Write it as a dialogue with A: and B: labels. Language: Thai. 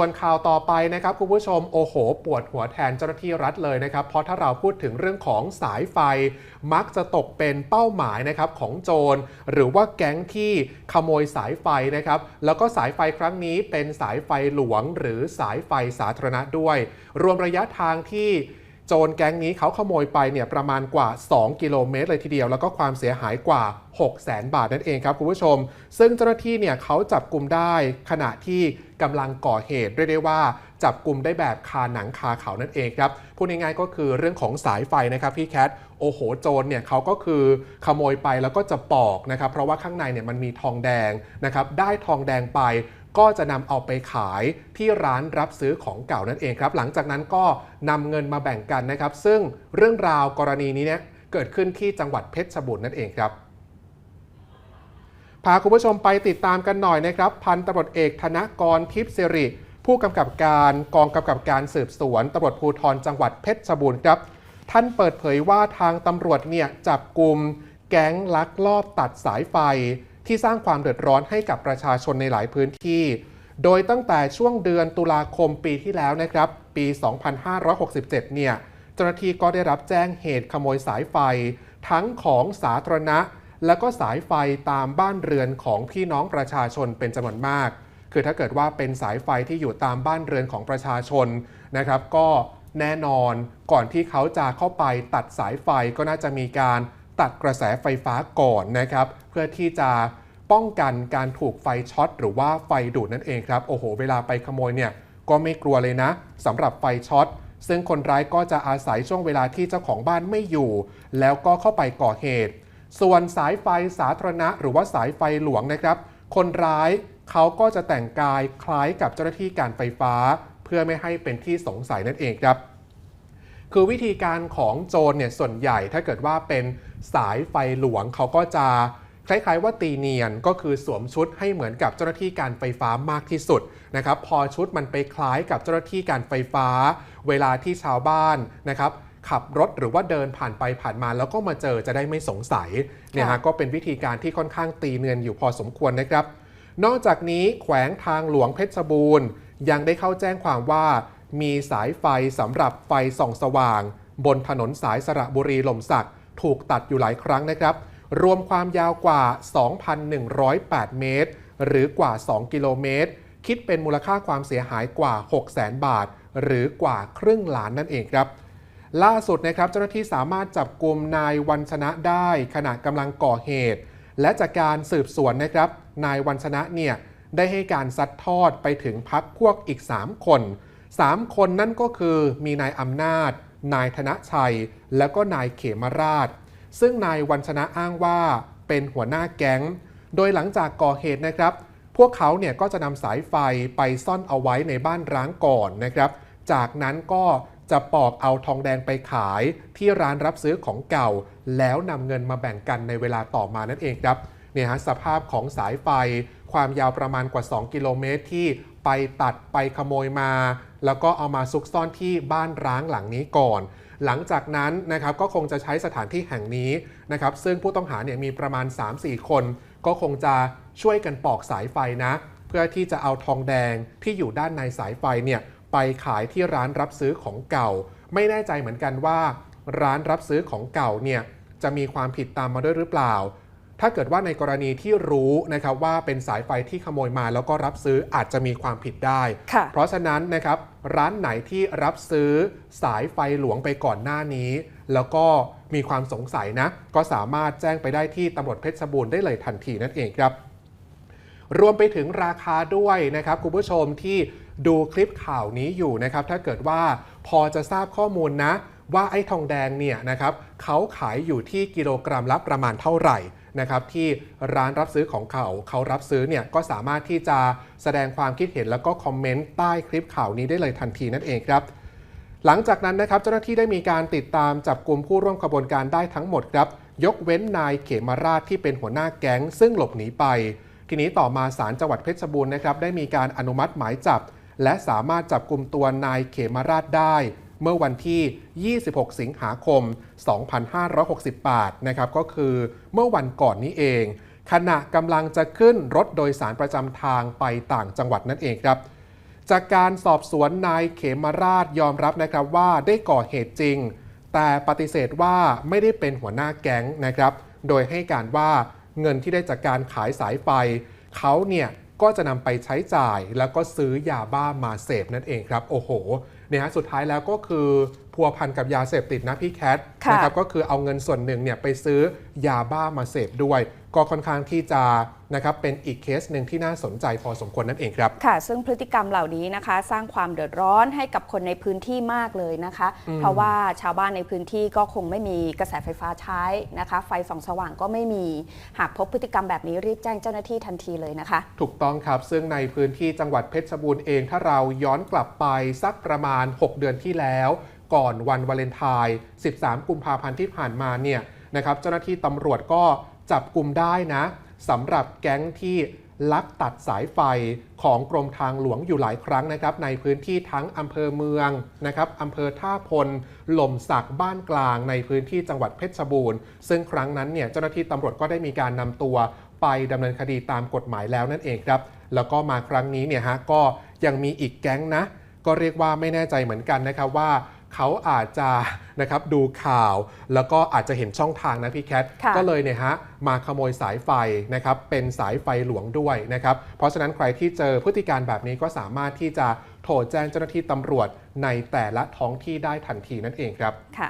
A: ส่วนข่าวต่อไปนะครับคุณผู้ชมโอ้โห ปวดหัวแทนเจ้าหน้าที่รัฐเลยนะครับ เพราะถ้าเราพูดถึงเรื่องของสายไฟ มักจะตกเป็นเป้าหมายนะครับของโจร หรือว่าแก๊งที่ขโมยสายไฟนะครับ แล้วก็สายไฟครั้งนี้เป็นสายไฟหลวง หรือสายไฟสาธารณะด้วย รวมระยะทางที่ โจรแก๊งนี้เขาขโมยไปเนี่ยประมาณกว่า 2 กิโลเมตรเลยทีเดียว แล้วก็ความเสียหายกว่า 6 0แสนบาทนั่นเองครับคุณผู้ชม ซึ่งเจ้าหน้าที่เนี่ยเขาจับกลุ่มได้ขณะที่กำลังก่อเหตุเรียกได้ว่าจับกลุ่มได้แบบคาหนังคาเขานั่นเองครับพูดง่ายๆก็คือเรื่องของสายไฟนะครับพี่แคทโอ้โหโจรเนี่ยเขาก็คือขโมยไปแล้วก็จะปอกนะครับเพราะว่าข้างในเนี่ยมันมีทองแดงนะครับได้ทองแดงไป ก็จะนำเอาไปขายที่ร้านรับซื้อของเก่านั่นเองครับ หลังจากนั้นก็นำเงินมาแบ่งกันนะครับ ซึ่งเรื่องราวกรณีนี้เนี่ยเกิดขึ้นที่จังหวัดเพชรบูรณ์นั่นเองครับพาคุณผู้ชมไปติดตามกันหน่อยนะครับ พันตำรวจเอกธนกรทิพย์สิริผู้กำกับการกองกำกับการสืบสวนตำรวจภูธรจังหวัดเพชรบูรณ์ครับ ท่านเปิดเผยว่าทางตำรวจเนี่ยจับกลุ่มแก๊งลักลอบตัดสายไฟ ที่สร้างความเดือดร้อนให้กับประชาชนในหลายพื้นที่ โดยตั้งแต่ช่วงเดือนตุลาคมปีที่แล้วนะครับ ปี 2567 เนี่ย เจ้าหน้าที่ก็ได้รับแจ้งเหตุขโมยสายไฟ ทั้งของสาธารณะ แล้วก็สายไฟตามบ้านเรือนของพี่น้องประชาชนเป็นจำนวนมาก คือถ้าเกิดว่าเป็นสายไฟที่อยู่ตามบ้านเรือนของประชาชนนะครับ ก็แน่นอนก่อนที่เขาจะเข้าไปตัดสายไฟก็น่าจะมีการ ตัดกระแสไฟฟ้าก่อนนะครับ เพื่อที่จะป้องกันการถูกไฟช็อตหรือว่าไฟดูดนั่นเองครับ โอ้โห เวลาไปขโมยเนี่ยก็ไม่กลัวเลยนะสำหรับไฟช็อตซึ่งคนร้ายก็จะอาศัยช่วงเวลาที่เจ้าของบ้านไม่อยู่ แล้วก็เข้าไปก่อเหตุ ส่วนสายไฟสาธารณะ หรือว่าสายไฟหลวงนะครับ คนร้ายเขาก็จะแต่งกายคล้ายกับเจ้าหน้าที่การไฟฟ้า เพื่อไม่ให้เป็นที่สงสัยนั่นเองครับ คือวิธีการของโจรเนี่ยส่วนใหญ่ถ้าเกิดว่าเป็นสายไฟหลวงเขาก็จะคล้ายๆว่าตีเนียนก็คือสวมชุดให้เหมือนกับเจ้าหน้าที่การไฟฟ้ามากที่สุดนะครับพอชุดมันไปคล้ายกับเจ้าหน้าที่การไฟฟ้า เวลาที่ชาวบ้านนะครับขับรถหรือว่าเดินผ่านไปผ่านมาแล้วก็มาเจอจะได้ไม่สงสัยเนี่ยฮะก็เป็นวิธีการที่ค่อนข้างตีเนียนอยู่พอสมควรนะครับ นอกจากนี้แขวงทางหลวงเพชรบูรณ์ ยังได้เข้าแจ้งความว่า มีสายไฟสำหรับไฟส่องสว่าง บนถนนสายสระบุรีหล่มสักถูกตัดอยู่หลายครั้งนะครับ รวมความยาวกว่า 2,108 เมตร หรือกว่า 2 กิโลเมตร คิดเป็นมูลค่าความเสียหายกว่า 600,000 บาท หรือกว่าครึ่งล้านนั่นเองครับ ล่าสุดนะครับเจ้าหน้าที่สามารถจับกลุ่มนายวันชนะได้ขณะกำลังก่อเหตุ และจากการสืบสวนนะครับ นายวันชนะเนี่ยได้ให้การซัดทอดไปถึงพักพวกอีก 3 คน 3 คนนั่นก็คือมีนายอำนาจ นายธนชัย แล้วก็นายเขมราช ซึ่งนายวันชนะอ้างว่าเป็นหัวหน้าแก๊ง โดยหลังจากก่อเหตุนะครับ พวกเขาเนี่ยก็จะนำสายไฟไปซ่อนเอาไว้ในบ้านร้างก่อนนะครับ จากนั้นก็จะปอกเอาทองแดงไปขายที่ร้านรับซื้อของเก่า แล้วนำเงินมาแบ่งกันในเวลาต่อมานั่นเองครับเนี่ยฮะสภาพของสายไฟ ความยาวประมาณกว่า 2 กิโลเมตรที่ไปตัดไปขโมยมา แล้วก็เอามาซุกซ่อนที่บ้านร้างหลังนี้ก่อน หลังจากนั้นนะครับก็คงจะใช้สถานที่แห่งนี้นะครับซึ่งผู้ต้องหาเนี่ยมีประมาณ 3-4 คน ก็คงจะช่วยกันปอกสายไฟนะ เพื่อที่จะเอาทองแดงที่อยู่ด้านในสายไฟเนี่ยไปขายที่ร้านรับซื้อของเก่า ไม่แน่ใจเหมือนกันว่า ร้านรับซื้อของเก่าเนี่ยจะมีความผิดตามมาด้วยหรือเปล่า ถ้าเกิดว่าในกรณีที่รู้นะครับว่าเป็นสายไฟที่ขโมยมา แล้วก็รับซื้ออาจจะมีความผิดได้
B: ค่ะ
A: เพราะฉะนั้นนะครับร้านไหนที่รับซื้อสายไฟหลวงไปก่อนหน้านี้ แล้วก็มีความสงสัยนะ ก็สามารถแจ้งไปได้ที่ตำรวจเพชรบูรณ์ได้เลยทันทีนั่นเองครับ รวมไปถึงราคาด้วยนะครับคุณผู้ชมที่ดูคลิปข่าวนี้อยู่นะครับ ถ้าเกิดว่าพอจะทราบข้อมูลนะ ว่าไอ้ทองแดงเนี่ยนะครับเขาขายอยู่ที่กิโลกรัมละประมาณเท่าไหร่ นะครับที่ร้านรับซื้อของเขาเขารับซื้อเนี่ยก็สามารถที่จะแสดงความคิดเห็นแล้วก็คอมเมนต์ใต้คลิปข่าวนี้ได้เลยทันทีนั่นเองครับ หลังจากนั้นนะครับเจ้าหน้าที่ได้มีการติดตามจับกลุ่มผู้ร่วมขบวนการได้ทั้งหมดครับยกเว้นนายเขมราชที่เป็นหัวหน้าแก๊ง ซึ่งหลบหนีไป ทีนี้ต่อมาศาลจังหวัดเพชรบูรณ์นะครับได้มีการอนุมัติหมายจับ และสามารถจับกลุ่มตัวนายเขมราชได้ เมื่อวันที่ 26 สิงหาคม 2568 นะครับก็คือเมื่อวันก่อนนี้เอง ขณะกำลังจะขึ้นรถโดยสารประจำทางไปต่างจังหวัดนั่นเองครับ จากการสอบสวนนายเขมราชยอมรับนะครับว่าได้ก่อเหตุจริง แต่ปฏิเสธว่าไม่ได้เป็นหัวหน้าแก๊งนะครับ โดยให้การว่าเงินที่ได้จากการขายสายไฟ เขาเนี่ยก็จะนำไปใช้จ่ายแล้วก็ซื้อยาบ้ามาเสพนั่นเองครับ โอ้โห เนี่ยฮะสุดท้ายแล้วก็คือพัวพันกับยาเสพติดนะพี่แคท
B: ค่ะ
A: นะครับก็คือเอาเงินส่วนหนึ่งเนี่ยไปซื้อยาบ้ามาเสพด้วย ก็ค่อนข้างที่จะนะครับเป็นอีกเคสหนึ่งที่น่าสนใจพอสมควรนั่นเองครับ
B: ค่ะ ซึ่งพฤติกรรมเหล่านี้นะคะ สร้างความเดือดร้อนให้กับคนในพื้นที่มากเลยนะคะ เพราะว่าชาวบ้านในพื้นที่ก็คงไม่มีกระแสไฟฟ้าใช้นะคะ ไฟส่องสว่างก็ไม่มีหากพบพฤติกรรมแบบนี้รีบแจ้งเจ้าหน้าที่ทันทีเลยนะคะ
A: ถูกต้องครับ ซึ่งในพื้นที่จังหวัดเพชรบูรณ์เอง ถ้าเราย้อนกลับไปสักประมาณ 6 เดือนที่แล้ว ก่อนวันวาเลนไทน์ 13 กุมภาพันธ์ที่ผ่านมาเนี่ยนะครับเจ้าหน้าที่ตำรวจก็ จับกลุ่มได้นะสำหรับแก๊งที่ลักตัดสายไฟของกรมทางหลวงอยู่หลายครั้งนะครับ ในพื้นที่ทั้งอำเภอเมืองนะครับอำเภอท่าพลหล่มสักบ้านกลางในพื้นที่จังหวัดเพชรบูรณ์ ซึ่งครั้งนั้นเนี่ยเจ้าหน้าที่ตำรวจก็ได้มีการนำตัวไปดำเนินคดีตามกฎหมายแล้วนั่นเองครับ แล้วก็มาครั้งนี้เนี่ยฮะก็ยังมีอีกแก๊งนะ ก็เรียกว่าไม่แน่ใจเหมือนกันนะครับว่า เขาอาจจะนะครับดูข่าว แล้วก็อาจจะเห็นช่องทางนะพี่แคทก็เลยเนี่ยฮะมาขโมยสายไฟนะครับเป็นสายไฟหลวงด้วยนะครับเพราะฉะนั้นใครที่เจอพฤติการแบบนี้ก็สามารถที่จะโทรแจ้งเจ้าหน้าที่ตำรวจในแต่ละท้องที่ได้ทันทีนั่นเองครับ
B: ค่ะ